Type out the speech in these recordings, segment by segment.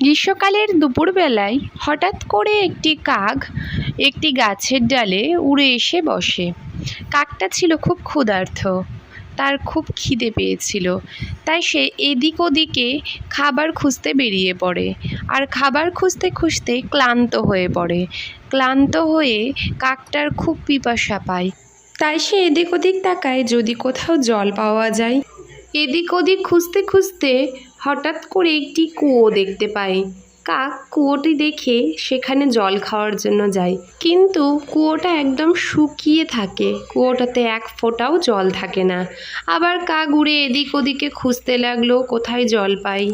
গ্রীষ্মকালের দুপুরবেলায় হঠাৎ করে একটি কাক একটি গাছের ডালে উড়ে এসে বসে। কাকটা ছিল খুব ক্ষুধার্থ তার খুব খিদে পেয়েছিল। তাই সে এদিক ওদিকে খাবার খুঁজতে বেরিয়ে পড়ে আর খাবার খুঁজতে খুঁজতে ক্লান্ত হয়ে পড়ে। ক্লান্ত হয়ে কাকটার খুব পিপাসা পায়। তাই সে এদিক ওদিক তাকায় যদি কোথাও জল পাওয়া যায়। এদিক ওদিক খুঁজতে খুঁজতে হঠাৎ করে একটি কুয়ো দেখতে পায় কাক কুয়োটি দেখে সেখানে জল খাওয়ার জন্য যায়। কিন্তু কুয়োটা একদম শুকিয়ে থাকে। কুয়োটাতে এক ফোঁটাও জল থাকে না। আবার কাক উড়ে এদিক ওদিকে খুঁজতে লাগল, কোথায় জল পাই?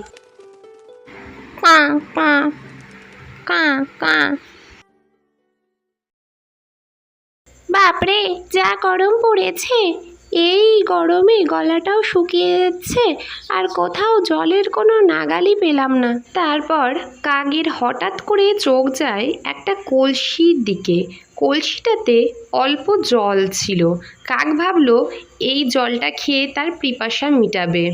বাপরে, যা গরম পড়েছে। এই গরমে গলাটাও শুকিয়ে যাচ্ছে আর কোথাও জলের কোনো নাগালই পেলাম না। তারপর কাকের হঠাৎ করে চোখ যায় একটা কলসির দিকে। কলসিটাতে অল্প জল ছিল। কাক ভাবলো, এই জলটা খেয়ে তার পিপাসা মিটাবে।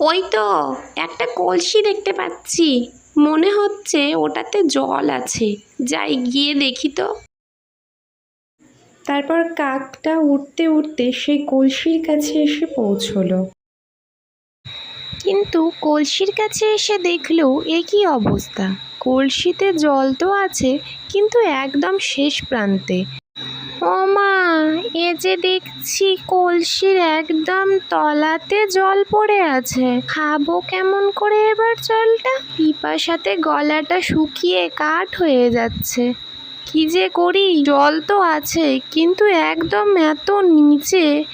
ওই তো, একটা কলসি দেখতে পাচ্ছি। মনে হচ্ছে ওটাতে জল আছে। যাই, গিয়ে দেখি তো। তারপর কাকটা উঠতে উঠতে সেই কলসির কাছে এসে পৌঁছলো। কিন্তু কলসির কাছে এসে দেখল, এ কী অবস্থা? কলসিতে জল তো আছে, কিন্তু একদম শেষ প্রান্তে। ও মা, এ যে দেখছি কলসির একদম তলাতে জল পড়ে আছে। খাব কেমন করে এবার জলটা? পিপাসাতে গলাটা শুকিয়ে কাঠ হয়ে যাচ্ছে। কি যে করি? জল তো আছে, কিন্তু একদম এত নিচে।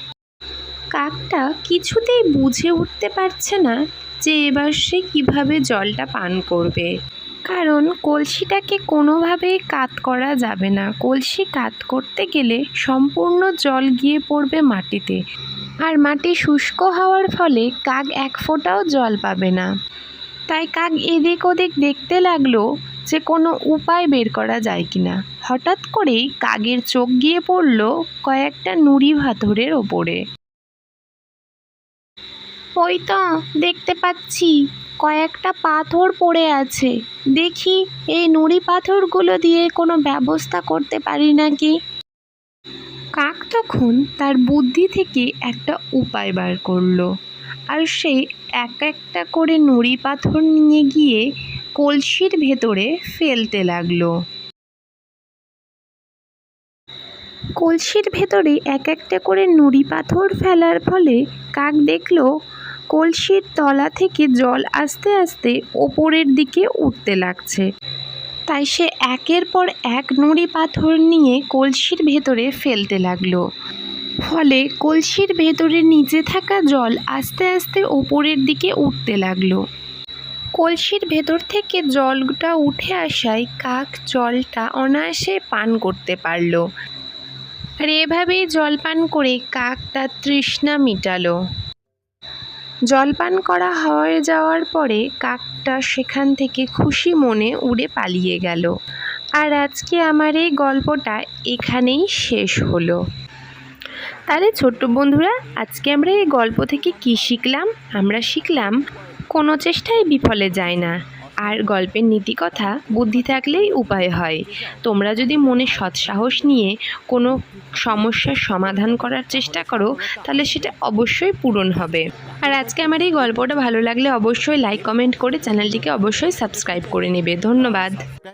কাকটা কিছুতেই বুঝে উঠতে পারছে না যে এবার সে কীভাবে জলটা পান করবে। কারণ কলসিটাকে কোনোভাবেই কাত করা যাবে না। কলসি কাত করতে গেলে সম্পূর্ণ জল গিয়ে পড়বে মাটিতে। আর মাটি শুষ্ক হওয়ার ফলে কাক এক ফোঁটাও জল পাবে না। তাই কাক এদিক ওদিক দেখতে লাগল যে কোনো উপায় বের করা যায় কিনা। হঠাৎ করেই কাকের চোখ গিয়ে পড়ল কয়েকটা নুড়ি পাথরের ওপরে। ওই তো দেখতে পাচ্ছি কয়েকটা পাথর পড়ে আছে। দেখি এই নুড়ি পাথরগুলো দিয়ে কোনো ব্যবস্থা করতে পারি নাকি? কাক তখন তার বুদ্ধি থেকে একটা উপায় বার করল। আর সে এক একটা করে নুড়ি পাথর নিয়ে গিয়ে কলসির ভেতরে ফেলতে লাগল। কলসির ভেতরে এক একটা করে নুড়ি পাথর ফেলার ফলে কাক দেখল, কলসির তলা থেকে জল আস্তে আস্তে ওপরের দিকে উঠতে লাগছে। তাই সে একের পর এক নুড়ি পাথর নিয়ে কলসির ভেতরে ফেলতে লাগল। ফলে কলসির ভেতরে নিচে থাকা জল আস্তে আস্তে ওপরের দিকে উঠতে লাগল। কলসির ভেতর থেকে জলটা উঠে আসায় কাক জলটা অনায়াসে পান করতে পারল। আর এভাবেই জল পান করে কাক তার তৃষ্ণা মিটালো। জলপান করা হয়ে যাওয়ার পরে কাকটা সেখান থেকে খুশি মনে উড়ে পালিয়ে গেল। আর আজকে আমার এই গল্পটা এখানেই শেষ হলো। তাহলে ছোট্ট বন্ধুরা, আজকে আমরা এই গল্প থেকে কি শিখলাম? আমরা শিখলাম কোনো চেষ্টাই বিফলে যায় না। আর গল্পের নীতিকথা, বুদ্ধি থাকলেই উপায় হয়। তোমরা যদি মনে সৎসাহস নিয়ে কোনো সমস্যার সমাধান করার চেষ্টা করো, তাহলে সেটা অবশ্যই পূরণ হবে। আর আজকে আমার এই গল্পটা ভালো লাগলে অবশ্যই লাইক কমেন্ট করে চ্যানেলটিকে অবশ্যই সাবস্ক্রাইব করে নেবে। ধন্যবাদ।